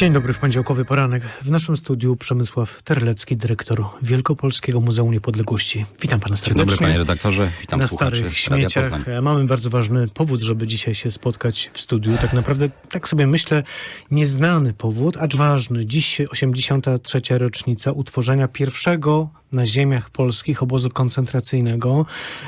Dzień dobry w poniedziałkowy poranek. W naszym studiu Przemysław Terlecki, dyrektor Wielkopolskiego Muzeum Niepodległości. Witam pana Dzień serdecznie. dobry panie redaktorze, witam Na słuchaczy starych śmieciach mamy bardzo ważny powód, żeby dzisiaj się spotkać w studiu. Tak naprawdę, tak sobie myślę, nieznany powód, acz ważny. Dziś 83. rocznica utworzenia pierwszego na ziemiach polskich obozu koncentracyjnego.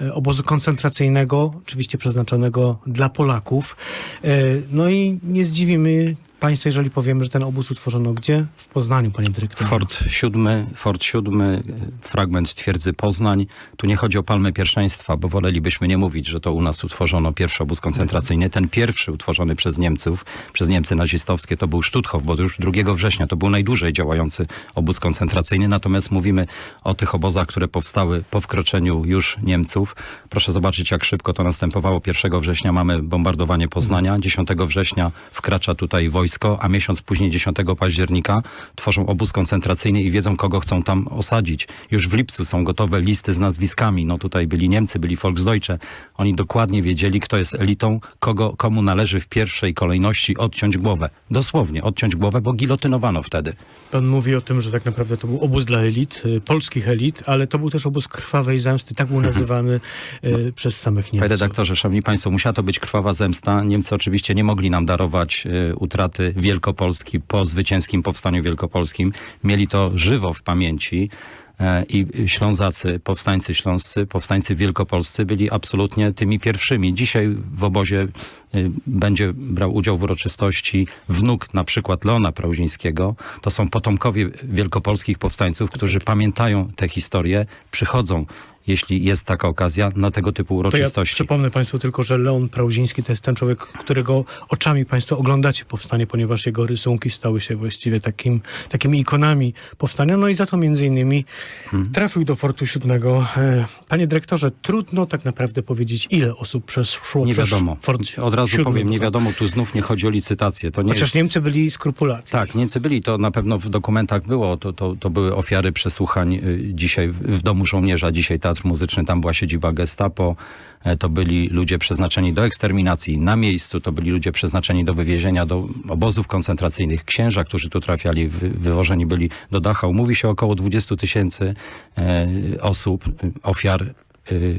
E, Obozu koncentracyjnego, oczywiście przeznaczonego dla Polaków. E, No i nie zdziwimy Państwa, jeżeli powiemy, że ten obóz utworzono gdzie? W Poznaniu, panie dyrektorze. Fort siódmy, Fort siódmy, e, fragment twierdzy Poznań. Tu nie chodzi o palmę pierwszeństwa, bo wolelibyśmy nie mówić, że to u nas utworzono pierwszy obóz koncentracyjny. Ten pierwszy utworzony przez Niemców, przez Niemcy nazistowskie, to był Stutthof, bo już 2 września to był najdłużej działający obóz koncentracyjny. Natomiast mówimy o tych obozach, które powstały po wkroczeniu już Niemców. Proszę zobaczyć, jak szybko to następowało. 1 września mamy bombardowanie Poznania, 10 września wkracza tutaj wojsko, a miesiąc później, 10 października, tworzą obóz koncentracyjny i wiedzą, kogo chcą tam osadzić. Już w lipcu są gotowe listy z nazwiskami. No tutaj byli Niemcy, byli Volksdeutsche. Oni dokładnie wiedzieli, kto jest elitą, kogo, komu należy w pierwszej kolejności odciąć głowę. Dosłownie, odciąć głowę, bo gilotynowano wtedy. Pan mówi o tym, że tak naprawdę to był obóz dla elit, y, polskich elit, ale to był też obóz krwawej zemsty, tak był nazywany y, przez samych Panie Niemców. redaktorze, szanowni państwo, musiała to być krwawa zemsta. Niemcy oczywiście nie mogli nam darować y, utraty Wielkopolski po zwycięskim powstaniu wielkopolskim. Mieli to żywo w pamięci. E, I Ślązacy, powstańcy śląscy, powstańcy wielkopolscy byli absolutnie tymi pierwszymi. Dzisiaj w obozie y, będzie brał udział w uroczystości wnuk na przykład Leona Prauzińskiego. To są potomkowie wielkopolskich powstańców, którzy pamiętają tę historię, przychodzą, jeśli jest taka okazja, na tego typu To ja uroczystości. przypomnę Państwu tylko, że Leon Prauziński to jest ten człowiek, którego oczami Państwo oglądacie powstanie, ponieważ jego rysunki stały się właściwie takim, takimi ikonami powstania. No i za to między innymi Mhm. trafił do Fortu Siódmego. E, Panie dyrektorze, trudno tak naprawdę powiedzieć, ile osób przeszło Nie wiadomo. Fort Od razu Siódmy, powiem, nie to- wiadomo, tu znów nie chodzi o licytację. To nie Chociaż jest... Niemcy byli skrupulatni. Tak, Niemcy byli, to na pewno w dokumentach było, to, to, to były ofiary przesłuchań y, dzisiaj w, w Domu Żołnierza, dzisiaj Teatr Muzyczny, tam była siedziba gestapo, E, to byli ludzie przeznaczeni do eksterminacji na miejscu, to byli ludzie przeznaczeni do wywiezienia do obozów koncentracyjnych, księża, którzy tu trafiali, wy, wywożeni byli do Dachau. Mówi się około 20 tysięcy e, osób, y, ofiar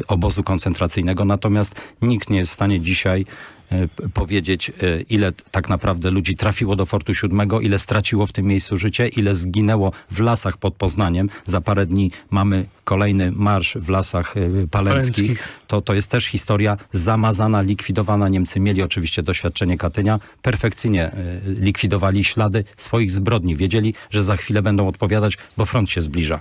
obozu koncentracyjnego, natomiast nikt nie jest w stanie dzisiaj e, powiedzieć, e, ile tak naprawdę ludzi trafiło do Fortu Siódmego, ile straciło w tym miejscu życie, ile zginęło w lasach pod Poznaniem. Za parę dni mamy kolejny marsz w lasach e, palenckich. To, to jest też historia zamazana, likwidowana. Niemcy mieli oczywiście doświadczenie Katynia. Perfekcyjnie e, likwidowali ślady swoich zbrodni. Wiedzieli, że za chwilę będą odpowiadać, bo front się zbliża.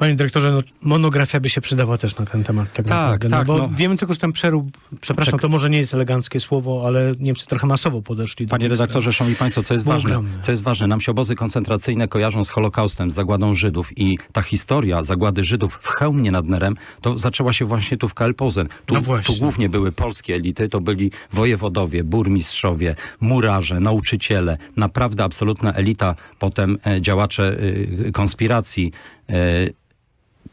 Panie dyrektorze, no, monografia by się przydała też na ten temat. Tak, Tak, naprawdę, tak, No, bo no. wiemy tylko, że ten przerób, przepraszam, Czek- to może nie jest eleganckie słowo, ale Niemcy trochę masowo podeszli do Panie tych redaktorze, szanowni państwo, co jest ważne? ogromne. Co jest ważne? Nam się obozy koncentracyjne kojarzą z Holokaustem, z zagładą Żydów i ta historia zagłady Żydów w Chełmie nad Nerem, to zaczęła się właśnie tu w KL Pozen. Tu, No tu głównie były polskie elity, to byli wojewodowie, burmistrzowie, murarze, nauczyciele, naprawdę absolutna elita, potem e, działacze e, konspiracji, e,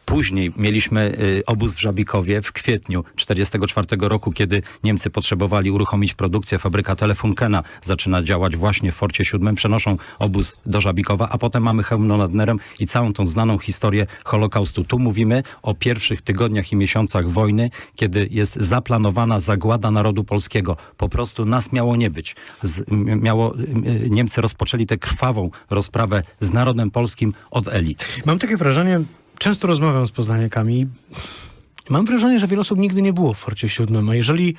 Później mieliśmy y, obóz w Żabikowie w kwietniu 1944 roku, kiedy Niemcy potrzebowali uruchomić produkcję. Fabryka Telefunkena zaczyna działać właśnie w Forcie Siódmym. Przenoszą obóz do Żabikowa, a potem mamy Chełmno nad Nerem i całą tą znaną historię Holokaustu. Tu mówimy o pierwszych tygodniach i miesiącach wojny, kiedy jest zaplanowana zagłada narodu polskiego. Po prostu nas miało nie być. Z, miało, Niemcy rozpoczęli tę krwawą rozprawę z narodem polskim od elit. Mam takie wrażenie, często rozmawiam z poznaniakami, i mam wrażenie, że wiele osób nigdy nie było w Forcie Siódmym, a jeżeli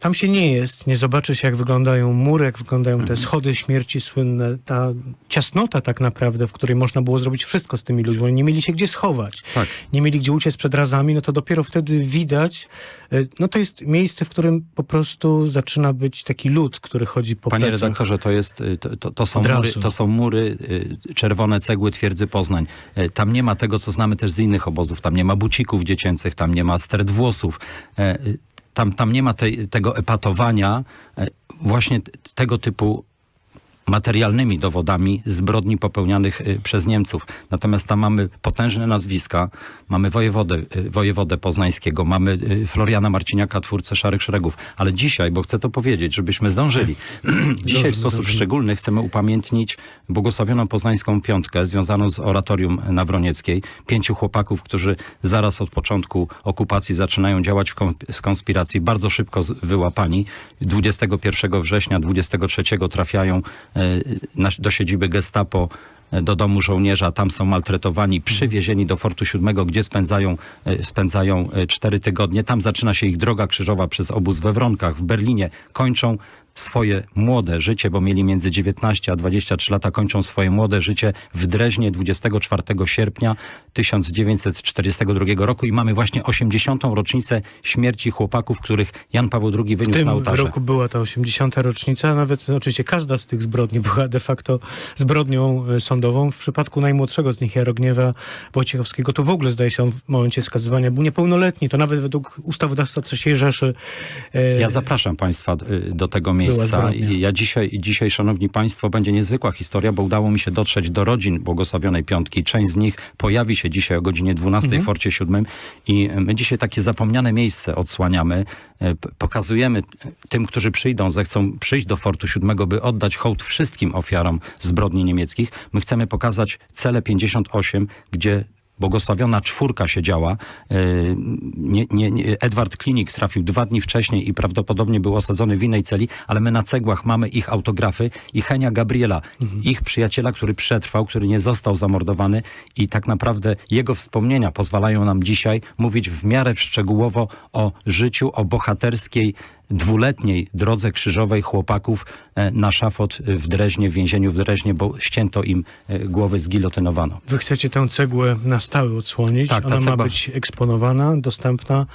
tam się nie jest, nie zobaczy się, jak wyglądają mury, jak wyglądają Mhm. te schody śmierci słynne, ta ciasnota tak naprawdę, w której można było zrobić wszystko z tymi ludźmi. Oni nie mieli się gdzie schować. Tak. Nie mieli gdzie uciec przed razami, no to dopiero wtedy widać, y, no to jest miejsce, w którym po prostu zaczyna być taki lud, który chodzi po Panie plecach. redaktorze, to, jest, y, to, to, to, są mury, to są mury, y, czerwone cegły twierdzy Poznań. Tam nie ma tego, co znamy też z innych obozów. Tam nie ma bucików dziecięcych, tam nie ma stret włosów. Tam, tam nie ma tej, tego epatowania, e, właśnie tego typu materialnymi dowodami zbrodni popełnianych y, przez Niemców. Natomiast tam mamy potężne nazwiska, mamy wojewodę, y, wojewodę poznańskiego, mamy y, Floriana Marciniaka, twórcę Szarych Szeregów. Ale dzisiaj, bo chcę to powiedzieć, żebyśmy zdążyli, dzisiaj w sposób dobrze. szczególny chcemy upamiętnić błogosławioną poznańską piątkę związaną z oratorium na Wronieckiej. Pięciu chłopaków, którzy zaraz od początku okupacji zaczynają działać w konspiracji, bardzo szybko wyłapani. 21 września, 23 trafiają do siedziby gestapo e, do domu żołnierza, tam są maltretowani, przywiezieni do Fortu Siódmego, gdzie spędzają, e, spędzają e, cztery tygodnie. Tam zaczyna się ich droga krzyżowa przez obóz we Wronkach, w Berlinie. Kończą swoje młode życie, bo mieli między 19 a 23 lata, kończą swoje młode życie w Dreźnie 24 sierpnia 1942 roku i mamy właśnie 80. rocznicę śmierci chłopaków, których Jan Paweł II W wyniósł tym na ołtarze. roku była ta 80. rocznica, nawet no, oczywiście każda z tych zbrodni była de facto zbrodnią e, sądową. W przypadku najmłodszego z nich, Jarogniewa Wojciechowskiego, to w ogóle zdaje się w momencie skazywania był niepełnoletni. To nawet według ustawodawstwa III Rzeszy. e, Ja zapraszam Państwa y, do tego miejsca. Zbrodnia. I ja dzisiaj, dzisiaj, Szanowni Państwo, będzie niezwykła historia, bo udało mi się dotrzeć do rodzin błogosławionej piątki. Część z nich pojawi się dzisiaj o godzinie 12 w Forcie Siódmym i my dzisiaj takie zapomniane miejsce odsłaniamy. E, Pokazujemy tym, którzy przyjdą, zechcą przyjść do Fortu Siódmego, by oddać hołd wszystkim ofiarom zbrodni niemieckich. My chcemy pokazać cele 58, gdzie błogosławiona czwórka siedziała. Yy, Nie, nie, nie, Edward Klinik trafił dwa dni wcześniej i prawdopodobnie był osadzony w innej celi, ale my na cegłach mamy ich autografy i Henia Gabriela, ich przyjaciela, który przetrwał, który nie został zamordowany i tak naprawdę jego wspomnienia pozwalają nam dzisiaj mówić w miarę szczegółowo o życiu, o bohaterskiej dwuletniej drodze krzyżowej chłopaków e, na szafot w Dreźnie, w więzieniu w Dreźnie, bo ścięto im e, głowy, zgilotynowano. Wy chcecie tę cegłę na stałe odsłonić. Tak, ta Ona ma cegła- być eksponowana, dostępna.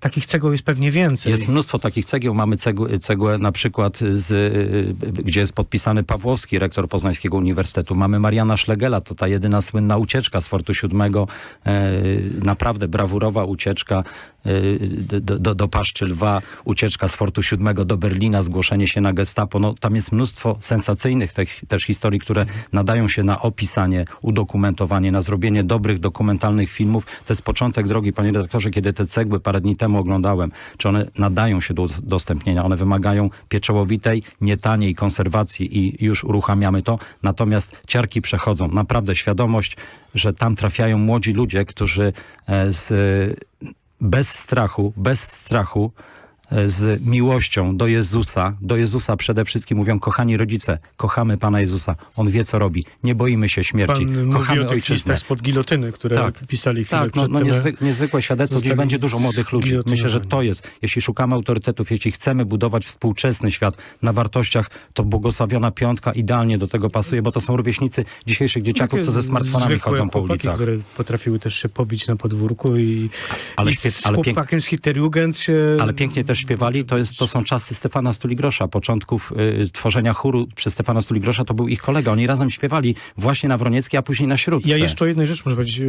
Takich cegieł jest pewnie więcej. Jest mnóstwo takich cegieł. Mamy cegłę, cegłę na przykład, z, y, gdzie jest podpisany Pawłowski, rektor Poznańskiego Uniwersytetu. Mamy Mariana Szlegela, to ta jedyna słynna ucieczka z Fortu Siódmego. E, naprawdę brawurowa ucieczka e, do, do, do Paszczy Lwa, ucieczka z Fortu Siódmego do Berlina, zgłoszenie się na gestapo. No, tam jest mnóstwo sensacyjnych też historii, które nadają się na opisanie, udokumentowanie, na zrobienie dobrych, dokumentalnych filmów. To jest początek drogi, panie redaktorze, kiedy te cegły parę dni temu oglądałem, czy one nadają się do udostępnienia. One wymagają pieczołowitej, nietaniej konserwacji i już uruchamiamy to. Natomiast ciarki przechodzą. Naprawdę świadomość, że tam trafiają młodzi ludzie, którzy e, z, bez strachu, bez strachu, z miłością do Jezusa, do Jezusa przede wszystkim mówią, kochani rodzice, kochamy Pana Jezusa, On wie, co robi, nie boimy się śmierci, Pan mówi kochamy o tych ojczyznę. spod gilotyny, które Tak. pisali chwilę Tak, no, no niezwykłe świadectwo, gdzie będzie dużo młodych ludzi. Myślę, że to jest, jeśli szukamy autorytetów, jeśli chcemy budować współczesny świat na wartościach, to błogosławiona piątka idealnie do tego pasuje, bo to są rówieśnicy dzisiejszych dzieciaków, co ze smartfonami chodzą po ulicach. które potrafiły też się pobić na podwórku i, Ale i z ale chłopakiem z się... Ale pięknie też śpiewali, to, jest, to są czasy Stefana Stuligrosza, początków y, tworzenia chóru przez Stefana Stuligrosza, to był ich kolega. Oni razem śpiewali właśnie na Wronieckiej, a później na Śródce. Ja jeszcze o jednej rzecz muszę powiedzieć.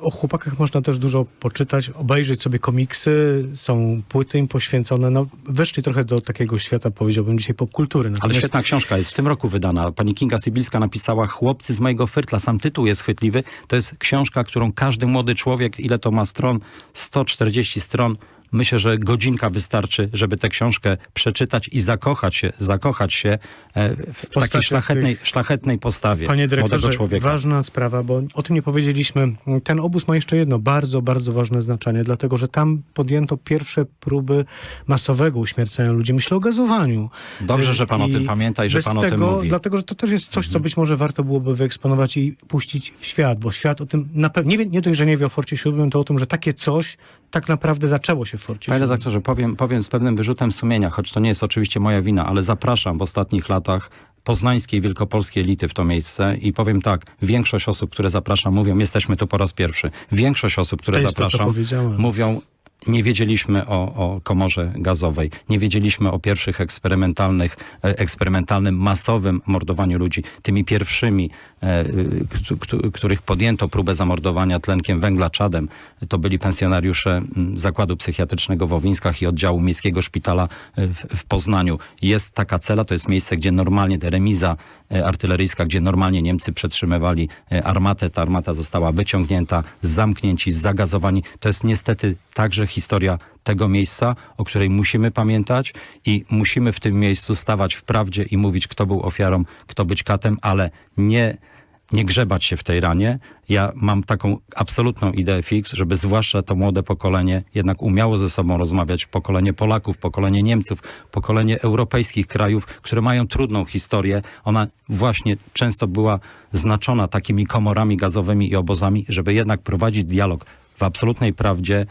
O chłopakach można też dużo poczytać, obejrzeć sobie komiksy, są płyty im poświęcone. No, weszli trochę do takiego świata, powiedziałbym, dzisiaj popkultury. Ale Natomiast świetna książka jest w tym roku wydana. Pani Kinga Sybilska napisała Chłopcy z mojego fyrtla. Sam tytuł jest chwytliwy. To jest książka, którą każdy młody człowiek, ile to ma stron? 140 stron. Myślę, że godzinka wystarczy, żeby tę książkę przeczytać i zakochać się, zakochać się e, w takiej szlachetnej, szlachetnej postawie Panie dyrektorze, człowieka. ważna sprawa, bo o tym nie powiedzieliśmy. Ten obóz ma jeszcze jedno bardzo, bardzo ważne znaczenie, dlatego że tam podjęto pierwsze próby masowego uśmiercania ludzi. Myślę o gazowaniu. Dobrze, że pan o I tym pamięta i że pan o tym mówi. Mhm. Dlatego, że to też jest coś, co być może warto byłoby wyeksponować i puścić w świat, bo świat o tym na pewno, nie, wie- nie dość, że nie wie o Forcie Siódmym, to o tym, że takie coś tak naprawdę zaczęło się w Forcie Panie redaktorze, powiem, powiem z pewnym wyrzutem sumienia, choć to nie jest oczywiście moja wina, ale zapraszam w ostatnich latach poznańskiej, wielkopolskiej elity w to miejsce i powiem tak, większość osób, które zapraszam, mówią, jesteśmy tu po raz pierwszy. Większość osób, które To to, co zapraszam, powiedziałem. mówią, nie wiedzieliśmy o, o komorze gazowej, nie wiedzieliśmy o pierwszych eksperymentalnych, e, eksperymentalnym, masowym mordowaniu ludzi. Tymi pierwszymi, e, któ- któ- których podjęto próbę zamordowania tlenkiem węgla czadem, to byli pensjonariusze Zakładu Psychiatrycznego w Owińskach i oddziału Miejskiego Szpitala e, w, Poznaniu. Jest taka cela, to jest miejsce, gdzie normalnie, remiza artyleryjska, gdzie normalnie Niemcy przetrzymywali armatę. Ta armata została wyciągnięta, zamknięci, zagazowani. To jest niestety także historia tego miejsca, o której musimy pamiętać i musimy w tym miejscu stawać w prawdzie i mówić, kto był ofiarą, kto być katem, ale nie, nie grzebać się w tej ranie. Ja mam taką absolutną ideę fix, żeby zwłaszcza to młode pokolenie jednak umiało ze sobą rozmawiać. Pokolenie Polaków, pokolenie Niemców, pokolenie europejskich krajów, które mają trudną historię. Ona właśnie często była znaczona takimi komorami gazowymi i obozami, żeby jednak prowadzić dialog w absolutnej prawdzie,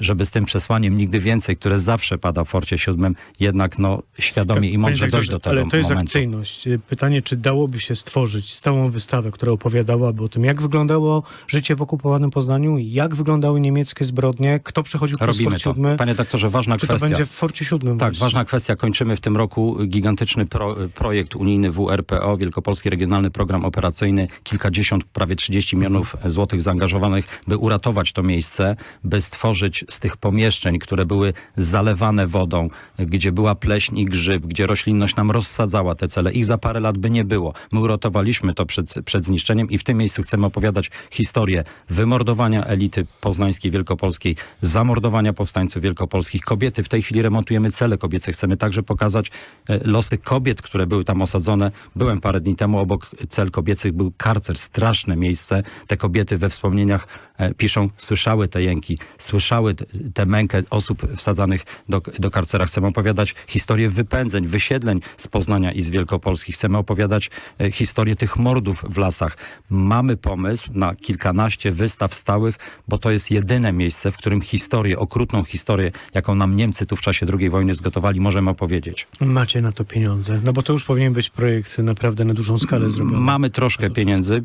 żeby z tym przesłaniem nigdy więcej, które zawsze pada w Forcie Siódmym, jednak no, świadomie i Panie mądrze dojść do tego Ale to jest momentu. akcyjność. Y, Pytanie, czy dałoby się stworzyć stałą wystawę, która opowiadałaby o tym, jak wyglądało życie w okupowanym Poznaniu, jak wyglądały niemieckie zbrodnie, kto przechodził przez Robimy Fort to. Siódmy. Panie doktorze, ważna Czy kwestia. to będzie w Forcie Siódmym? Tak, właśnie? ważna kwestia. Kończymy w tym roku gigantyczny pro, projekt unijny WRPO, Wielkopolski Regionalny Program Operacyjny. Kilkadziesiąt, prawie 30 milionów złotych zaangażowanych, by uratować to miejsce, by stworzyć z tych pomieszczeń, które były zalewane wodą, gdzie była pleśń i grzyb, gdzie roślinność nam rozsadzała te cele. Ich za parę lat by nie było. My uratowaliśmy to przed, przed zniszczeniem i w tym miejscu chcemy opowiadać historię wymordowania elity poznańskiej, wielkopolskiej, zamordowania powstańców wielkopolskich. Kobiety, w tej chwili remontujemy cele kobiece. Chcemy także pokazać e, losy kobiet, które były tam osadzone. Byłem parę dni temu, obok cel kobiecych był karcer, straszne miejsce. Te kobiety we wspomnieniach e, piszą, słyszały te jęki, słyszały tę mękę osób wsadzanych do, do karcera. Chcemy opowiadać historię wypędzeń, wysiedleń z Poznania i z Wielkopolski. Chcemy opowiadać e, historię tych mordów w lasach. Mamy pomysł na kilkanaście wystaw stałych, bo to jest jedyne miejsce, w którym historię, okrutną historię, jaką nam Niemcy tu w czasie II wojny zgotowali, możemy opowiedzieć. Macie na to pieniądze. No bo to już powinien być projekt naprawdę na dużą skalę zrobiony. Mamy troszkę pieniędzy,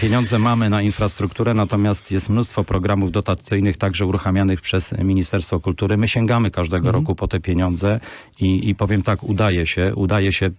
pieniądze mamy na infrastrukturę, natomiast jest mnóstwo programów dotacyjnych, także uruchamianych przez Ministerstwo Kultury. My sięgamy każdego roku po te pieniądze i, i powiem tak, udaje się, udaje się.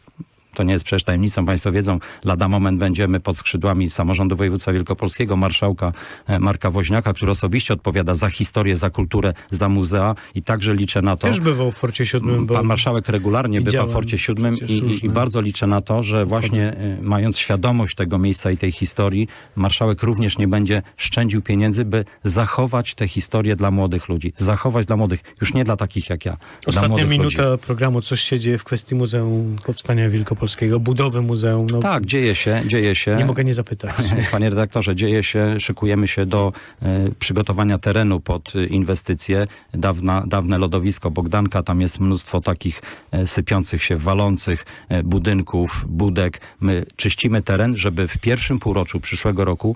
To nie jest przecież tajemnicą, Państwo wiedzą, lada moment będziemy pod skrzydłami samorządu województwa wielkopolskiego, marszałka e, Marka Woźniaka, który osobiście odpowiada za historię, za kulturę, za muzea i także liczę na to. Też bywał w Forcie Siódmym, Pan marszałek regularnie bywa w Forcie Siódmym i, i, bardzo liczę na to, że właśnie y, mając świadomość tego miejsca i tej historii, marszałek również nie będzie szczędził pieniędzy, by zachować tę historię dla młodych ludzi. Zachować dla młodych, już nie dla takich jak ja. Ostatnia minuta ludzi. programu. Coś się dzieje w kwestii Muzeum Powstania Wielkopolskiego, budowy muzeum. No, Tak, dzieje się, dzieje się. Nie mogę nie zapytać. Panie redaktorze, dzieje się, szykujemy się do e, przygotowania terenu pod e, inwestycje. Dawna, dawne lodowisko Bogdanka, tam jest mnóstwo takich e, sypiących się, walących e, budynków, budek. My czyścimy teren, żeby w pierwszym półroczu przyszłego roku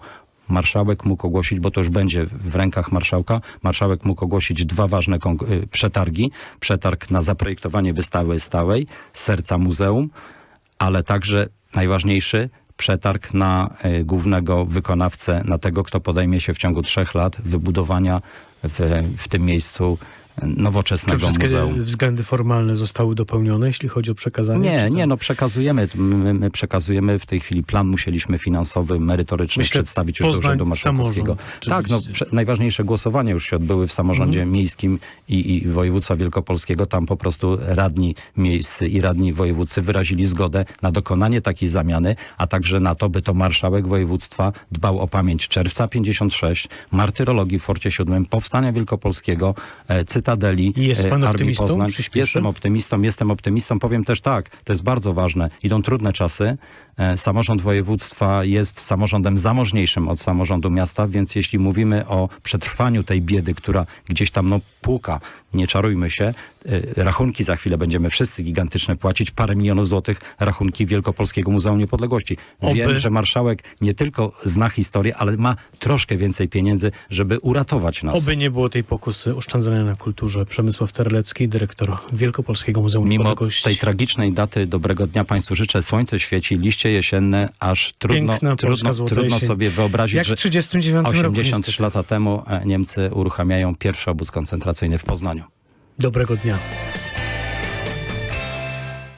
marszałek mógł ogłosić, bo to już będzie w rękach marszałka, marszałek mógł ogłosić dwa ważne przetargi. Przetarg na zaprojektowanie wystawy stałej Serca Muzeum, ale także najważniejszy przetarg na y, głównego wykonawcę, na tego, kto podejmie się w ciągu trzech lat wybudowania w, w tym miejscu y, Czy nowoczesnego wszystkie muzeum. względy formalne zostały dopełnione, jeśli chodzi o przekazanie? Nie, nie, no przekazujemy, my, my przekazujemy w tej chwili plan musieliśmy finansowy, merytoryczny Myślę, przedstawić już do Urzędu Marszałkowskiego. Tak, no najważniejsze głosowania już się odbyły w samorządzie Mhm. miejskim i, i województwa wielkopolskiego. Tam po prostu radni miejscy i radni wojewódzcy wyrazili zgodę na dokonanie takiej zamiany, a także na to, by to marszałek województwa dbał o pamięć czerwca 56, martyrologii w Forcie Siódmym, powstania wielkopolskiego, e, Cytadeli, jest e, pan Armii optymistą? Poznań. Jestem optymistą, jestem optymistą. Powiem też tak, to jest bardzo ważne. Idą trudne czasy. E, Samorząd województwa jest samorządem zamożniejszym od samorządu miasta, więc jeśli mówimy o przetrwaniu tej biedy, która gdzieś tam no, puka, nie czarujmy się, y, rachunki za chwilę będziemy wszyscy gigantyczne płacić, parę milionów złotych rachunki Wielkopolskiego Muzeum Niepodległości. Wiem, Oby. że marszałek nie tylko zna historię, ale ma troszkę więcej pieniędzy, żeby uratować nas. Oby nie było tej pokusy oszczędzania na kulturze. Przemysław Terlecki, dyrektor Wielkopolskiego Muzeum Mimo Niepodległości. tej tragicznej daty, dobrego dnia Państwu życzę. Słońce świeci, liście jesienne, aż trudno, Piękna trudno, trudno sobie wyobrazić, Jak w że 1939 roku. 83 niestety. lata temu e, Niemcy uruchamiają pierwszy obóz koncentracyjny w Poznaniu. Доброго дня.